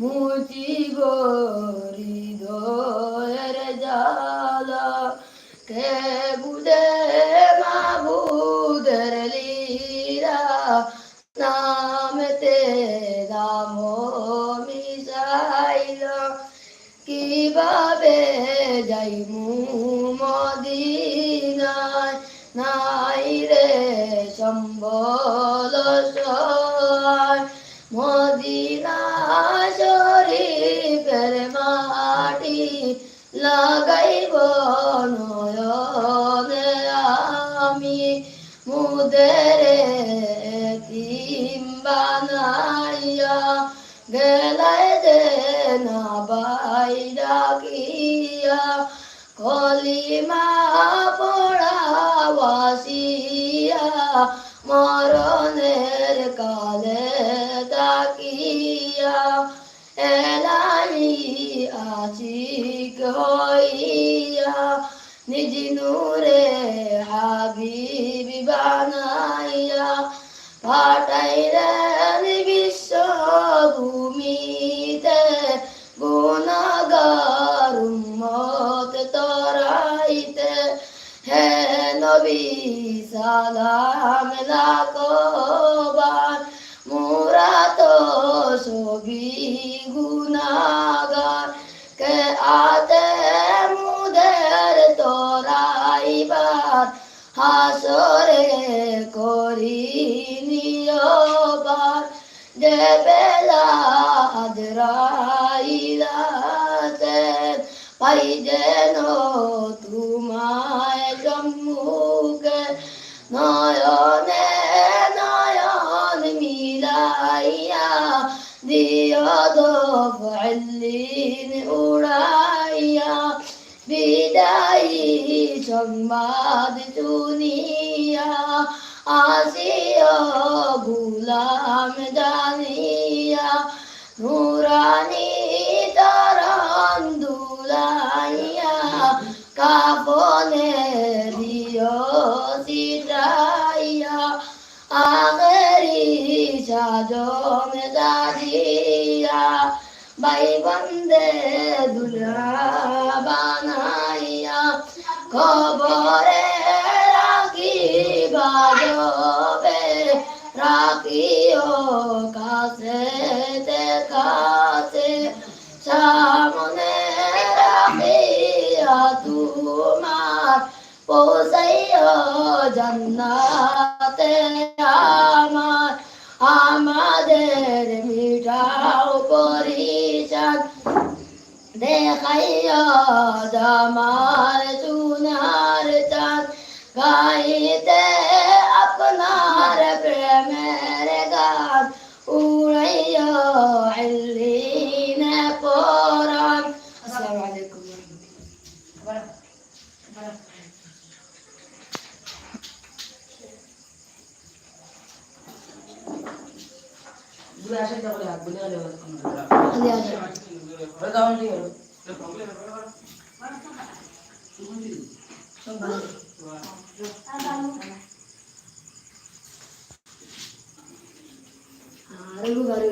মুচিব হৃদয়ের জালা কে বুঝে মাবুদের লীরা নামতে দাম মিশাইল কীভাবে যাই মদিনায়? নাই রে সম্বল সহায়। মদিনা শরীফের মাটি লাগাইব নয়নে আমি। মুদের বানাইয়া গেলাই যে না বাইরা গিয়া কলিমা নিজ নূরে হাবিব বানাইয়া পাঠাইলেন বিশ্বভূমিতে। গুণাগার উম্মত তরাইতে। হে নবী, সালাম লাকবার মুরা তো সবি গুনাগার কে আতে হাসরে করি নিয়বার যে বেলা আজরাইলাতে পাই যেন তোমায় জম্মুকে নয়নে নয়ন মিলাইয়া দিয় দফলিন উড়াইয়া। বিদায়ী সংবাদ শুনিয়া আসিয়া গুলাম জানিয়া, নুরানি তরণ দুলাইয়া কাপনে দিয় সিটাইয়া আগেরি সাজম দাদিয়া বাই বন্দে দুলা বানাইয়া খবরে রাখি বাজবে রাখিও কাছে কাছে, সামনে রাখিয়া তোমার পৌঁছাইও জান্নাতে আমার, আমাদের মিঠাও পরিচান দেখাইয়া জামার চুনার চাঁদ গাইতে আপনার প্রেমের গান উড়াইয়া ইল্লিনে পরান আসসালামু আলাইকুম అదే అదే అడుగు గారు